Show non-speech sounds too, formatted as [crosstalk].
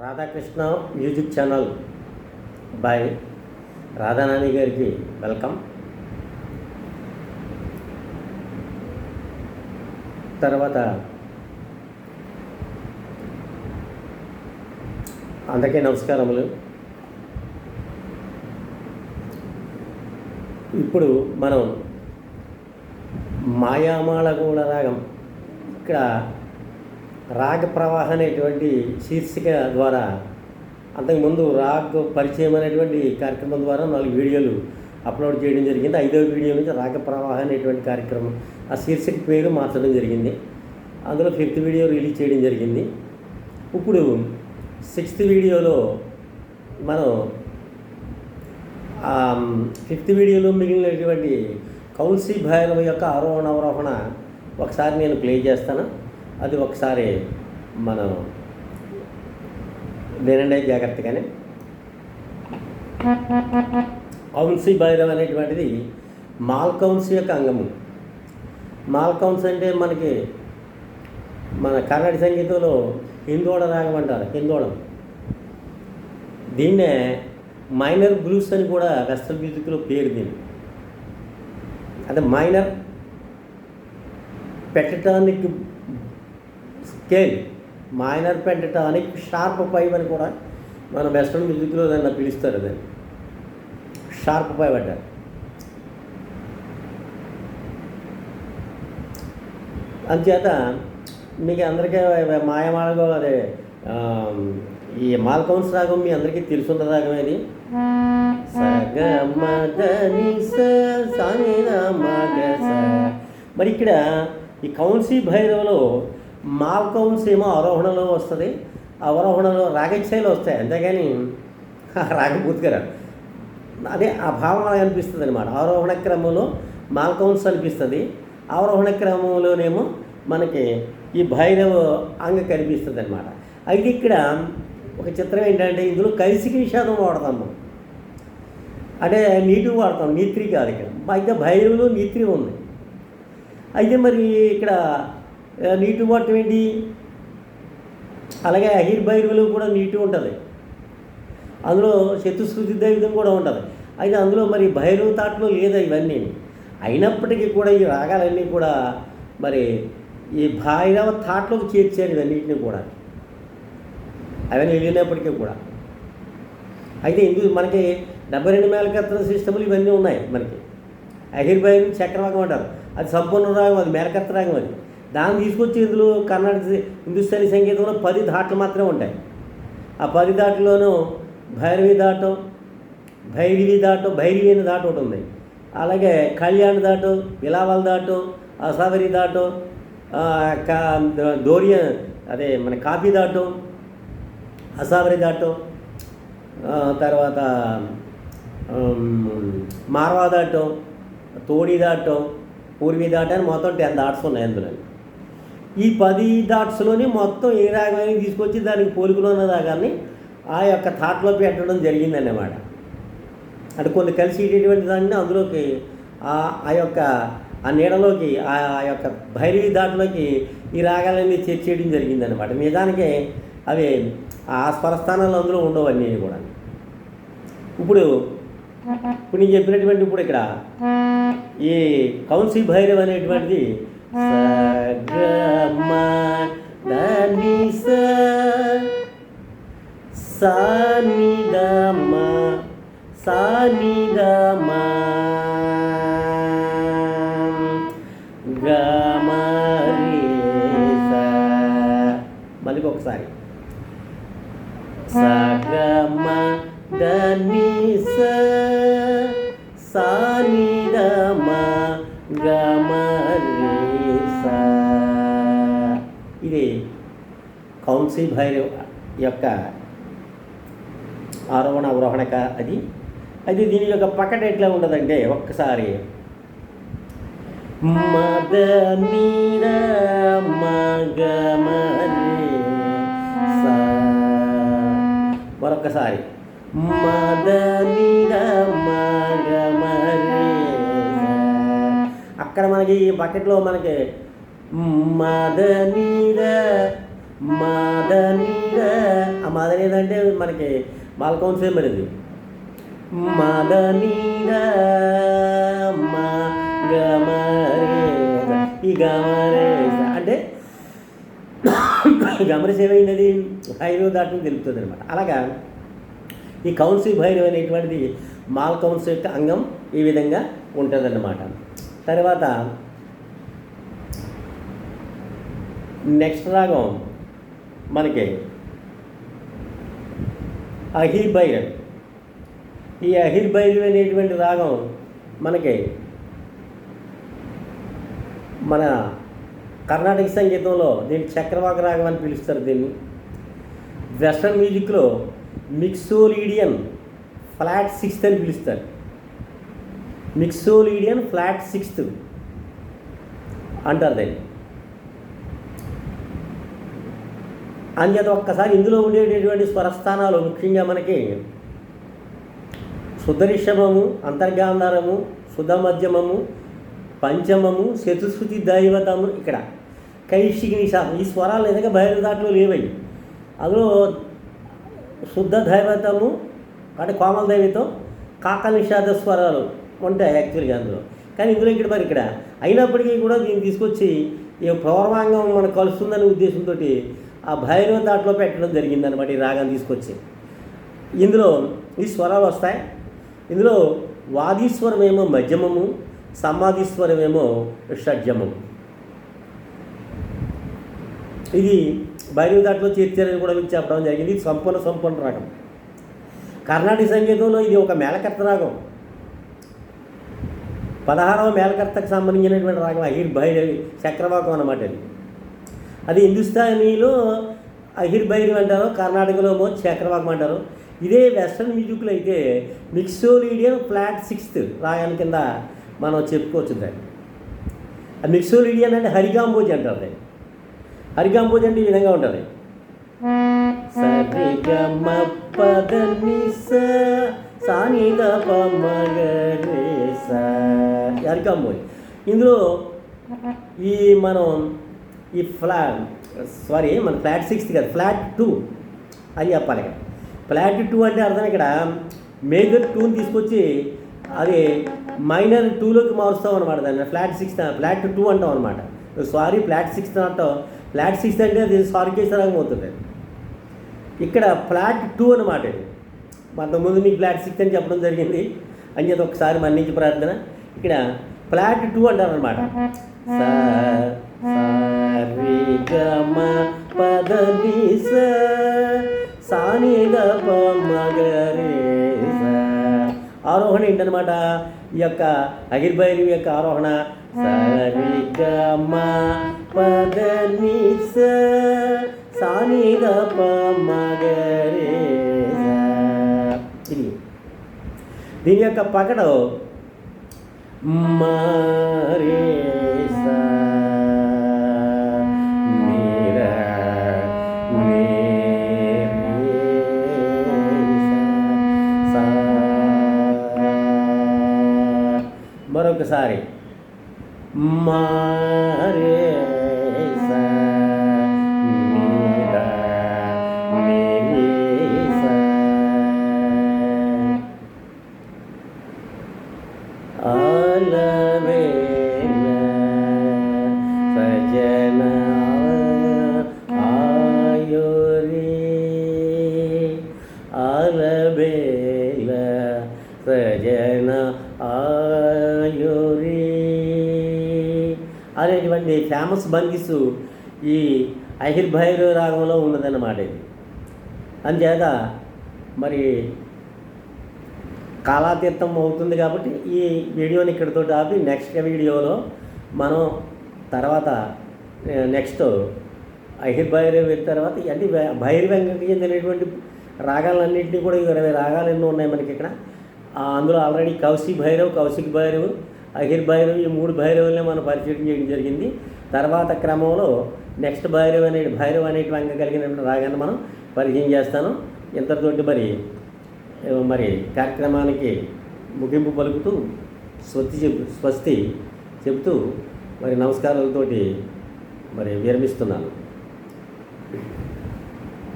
Radhakrishna music channel by Radhanani గారికి welcome. తర్వాత అందరికీ నమస్కారములు. ఇప్పుడు మనం మాయామాళగూడ రాగం. ఇక్కడ రాగ ప్రవాహం అనేటువంటి శీర్షిక ద్వారా అంతకుముందు రాగ్ పరిచయం అనేటువంటి కార్యక్రమం ద్వారా నాలుగు వీడియోలు అప్లోడ్ చేయడం జరిగింది. ఐదవ వీడియో నుంచి రాగ ప్రవాహం అనేటువంటి కార్యక్రమం ఆ శీర్షిక పేరు మార్చడం జరిగింది. అందులో ఫిఫ్త్ వీడియో రిలీజ్ చేయడం జరిగింది. ఇప్పుడు సిక్స్త్ వీడియోలో మనం ఫిఫ్త్ వీడియోలో మిగిలినటువంటి కౌన్సీ భైరవ యొక్క ఆరోహణ అవరోహణ ఒకసారి నేను ప్లే చేస్తాను. అది ఒకసారి మనం వినండి జాగ్రత్తగానే. కౌన్సీ భైరవ్ అనేటువంటిది మాల్ కౌన్స్ యొక్క అంగము. మాల్ కౌన్స్ అంటే మనకి మన కర్ణాటక సంగీతంలో హిందోడ రాగం అంటారు హిందోళం. దీన్నే మైనర్ బ్లూస్ అని కూడా వెస్ట్రన్ మ్యూజిక్లో పేరు దీన్ని. అంటే minor pentatonic scale minor pentatonic sharp five అని కూడా మన వెస్ట్రన్ మ్యూజిక్లో దాన్ని పిలుస్తారు దాన్ని. షార్ప్ ఫైవ్ అంటారు అందుచేత మీకు అందరికీ మాయమాళగో అదే ఈ మాల్కౌన్స్ రాగం మీ అందరికీ తెలుసున్న రాగం ఇది మరి ఇక్కడ ఈ కౌన్సీ భైరవలో మాల్ కౌన్స్ ఏమో ఆరోహణలో వస్తుంది. అవరోహణలో రాగచ్ఛాయిలో వస్తాయి అంతేగాని [laughs] రాగపూర్తిగా అదే ఆ భావన అనిపిస్తుంది అనమాట ఆరోహణ క్రమంలో మాల్ కౌన్స్ అనిపిస్తుంది. అవరోహణ క్రమంలోనేమో మనకి ఈ భైరవ అంగ కనిపిస్తుంది అనమాట అయితే ఇక్కడ ఒక చిత్రం ఏంటంటే ఇందులో కైసికి విషాదం వాడతాము. అంటే నీటి వాడతాం నీత్రి కాదు ఇక్కడ. అయితే భైరవులు నీత్రి ఉంది. అయితే మరి ఇక్కడ నీటి మట్టం ఏంటి? అలాగే అహిర్ భైరవులు కూడా నీటి ఉంటుంది. అందులో శత్రుశృతి దైవితం కూడా ఉంటుంది. అయితే అందులో మరి భైరవ తాట్లో లేదా ఇవన్నీ? అయినప్పటికీ కూడా ఈ రాగాలన్నీ కూడా మరి ఈ భైరవ తాట్లోకి చేర్చారు ఇవన్నింటినీ కూడా. అవన్నీ వెళ్ళినప్పటికీ కూడా. అయితే ఇందు మనకి డెబ్బై రెండు మేలకత్ర సిస్టములు ఇవన్నీ ఉన్నాయి మనకి. అహిర్భైరం చక్రవాగం అంటారు. అది సంపూర్ణ రాగం అది మేలకత్త రాగం అది. దాన్ని తీసుకొచ్చి ఇందులో కర్ణాటక హిందుస్థానీ సంగీతంలో పది ధాట్లు మాత్రమే ఉంటాయి. ఆ పది దాటిలోనూ భైరవి దాటం భైరవి దాటం భైరవి అనే దాట ఒకటి ఉంది. అలాగే కళ్యాణ్ దాటు విలావాల దాటు అసావరి దాటు దోరియ అదే మన కాఫీ దాటం అసావరి దాటం తర్వాత మార్వా దాటం తోడి దాటం పూర్వీ దాట అని మొత్తం టెన్ దాట్స్ ఉన్నాయి అందులో ఈ పది డాట్స్లోనే మొత్తం ఏ రాగమైనా తీసుకొచ్చి దానికి పోలికలో ఉన్న రాగాన్ని ఆ యొక్క థాట్లో పెట్టడం జరిగిందన్నమాట. అంటే కొన్ని కలిసేటటువంటి దాన్ని అందులోకి ఆ యొక్క ఆ నీడలోకి ఆ యొక్క భైరవి దాటిలోకి ఈ రాగాలన్నీ చేర్చేయడం జరిగిందనమాట నిజానికి అవి ఆ స్వరస్థానాలు అందులో ఉండవు అన్నీ కూడా. ఇప్పుడు ఇప్పుడు నేను చెప్పినటువంటి ఇప్పుడు ఇక్కడ ఈ కౌన్సీ భైరవ్ అనేటువంటిది Sagaman Nanisa Sanidama Sanidama Gamarisa Balik kok kesari Sagama Danisa Vamsi Bhairav యొక్క ఆరోహణ అవరోహణక అది. అది దీని యొక్క పక్కన ఎట్లా ఉండదంటే ఒక్కసారి. మద నీర మగ మరొకసారి మద నీర మగ అక్కడ మనకి ఈ బకెట్లో మనకి మద నీర మద ఆ మదని అంటే మనకి మాల్కౌన్ సేమ్ అనేది. మదనీద మా గమరే ఈ గమరే అంటే గమనిసి ఏమైనది భైరవ దాటిని తెలుపుతుంది అనమాట అలాగా ఈ కౌన్సిల్ భైరవ్ అనేటువంటిది మాల్ కౌన్స్ యొక్క అంగం ఈ విధంగా ఉంటుందన్నమాట. తర్వాత నెక్స్ట్ రాగం. మనకి అహిర్భైరవ్ ఈ అహిర్భైరవ్ అనేటువంటి రాగం మనకి మన కర్ణాటక సంగీతంలో దీన్ని చక్రవాక రాగం అని పిలుస్తారు దీన్ని. వెస్ట్రన్ మ్యూజిక్లో మిక్సోలీడియన్ ఫ్లాట్ సిక్స్త్ అని పిలుస్తారు. మిక్సోలీడియన్ ఫ్లాట్ సిక్స్త్ అంటారు దాన్ని. అంచేత ఒక్కసారి ఇందులో ఉండేటటువంటి స్వరస్థానాలు ముఖ్యంగా మనకి శుద్ధ అంతర్గాంధారము శుద్ధ మధ్యమము పంచమము చతుశ్రుతి దైవతము ఇక్కడ. కైశికి నిషాదం. ఈ స్వరాలు నిజంగా బయలు దాంట్లో లేవయ్యి అందులో శుద్ధ దైవతము అంటే కోమల దైవతం కాక నిషాద స్వరాలు ఉంటాయి యాక్చువల్గా అందులో. కానీ ఇందులో ఇక్కడ మరి ఇక్కడ అయినప్పటికీ కూడా దీన్ని తీసుకొచ్చి ఈ పౌర్వాంగం మనకు కలుస్తుందనే ఉద్దేశంతో ఆ భైరవ దాంట్లో పెట్టడం జరిగిందనమాట ఈ రాగాన్ని తీసుకొచ్చి. ఇందులో ఈ స్వరాలు వస్తాయి. ఇందులో వాదీశ్వరమేమో మధ్యమము సమాధీశ్వరమేమో షడ్జమము ఇది భైరవ దాంట్లో చేర్చారని కూడా మీకు చెప్పడం జరిగింది. ఇది సంపూర్ణ సంపూర్ణ రాగం. కర్ణాటక సంగీతంలో ఇది ఒక మేళకర్త రాగం. పదహారవ మేళకర్తకు సంబంధించినటువంటి రాగం. అహిర్ భైరవి చక్రవాకం అన్నమాట ఇది. అది హిందుస్థానీలో అహిర్ అంటారు కర్ణాటకలో చక్రవాకం అంటారు. ఇదే వెస్ట్రన్ మ్యూజిక్లో అయితే మిక్సోలీడియన్ ఫ్లాట్ సిక్స్త్ రాగాని కింద మనం చెప్పుకోవచ్చు దాన్ని. ఆ మిక్సోలీడియన్ అంటే హరిగాంబోజ్ అంటారు దాన్ని. హరిగాంబోజ్ అంటే ఈ విధంగా ఉంటుంది. హరిగాంబోజ్. ఇందులో ఈ మనం ఈ ఫ్లా సారీ మన ఫ్లాట్ సిక్స్త్ కదా ఫ్లాట్ టూ అని చెప్పాలి ఇక్కడ. ఫ్లాట్ టూ అంటే అర్థం ఇక్కడ మేజర్ టూని తీసుకొచ్చి అది మైనర్ టూలోకి మారుస్తాం అనమాట దాన్ని. ఫ్లాట్ సిక్స్త్ ఫ్లాట్ టూ అంటాం అనమాట సారీ ఫ్లాట్ సిక్స్త్ అంటాం. ఫ్లాట్ సిక్స్త్ అంటే అది సారీ కేసరంగా అవుతుంది ఇక్కడ ఫ్లాట్ టూ అనమాట ఇది. అంతకుముందు మీకు ఫ్లాట్ సిక్స్త్ అని చెప్పడం జరిగింది. అని చెప్పి ఒకసారి మన్నించి ప్రార్థన. ఇక్కడ ఫ్లాట్ టూ అంటారు అనమాట గమ పద సానిగ మగరే ఆరోహణ ఏంటనమాట ఈ యొక్క అగిర్భైరవి యొక్క ఆరోహణ సరి గమ పద సానిగ మగరే ఇది. దీని యొక్క పకడం మరే మరొకసారి మారే సా మీరా మేరీ అనేటువంటి ఫేమస్ బంగిసు. ఈ అహిర్భైర్ రాగంలో ఉన్నదన్నమాట ఇది. అందుచేత మరి కాలాతీర్థం అవుతుంది కాబట్టి ఈ వీడియోని ఇక్కడితో ఆపి నెక్స్ట్ వీడియోలో మనం తర్వాత నెక్స్ట్ అహిర్భైరవి తర్వాత అంటే భైరవి అనేటువంటి రాగాలన్నింటినీ కూడా ఇరవై రాగాలు ఎన్నో ఉన్నాయి మనకి ఇక్కడ. అందులో ఆల్రెడీ కౌశిక్ భైరవ్ కౌశిక్ భైరవ్ అహిర్ భైరవ్ ఈ మూడు భైరవులనే మనం పరిచయం చేయడం జరిగింది. తర్వాత క్రమంలో నెక్స్ట్ భైరవ్ అనే భైరవ్ అనేటువంటి అంగ కలిగినటువంటి రాగాన్ని మనం పరిచయం చేస్తాను. ఇంతటితోటి మరి మరి కార్యక్రమానికి ముగింపు పలుకుతూ స్వస్తి చెప్ స్వస్తి చెబుతూ మరి నమస్కారాలతోటి మరి విరమిస్తున్నాను.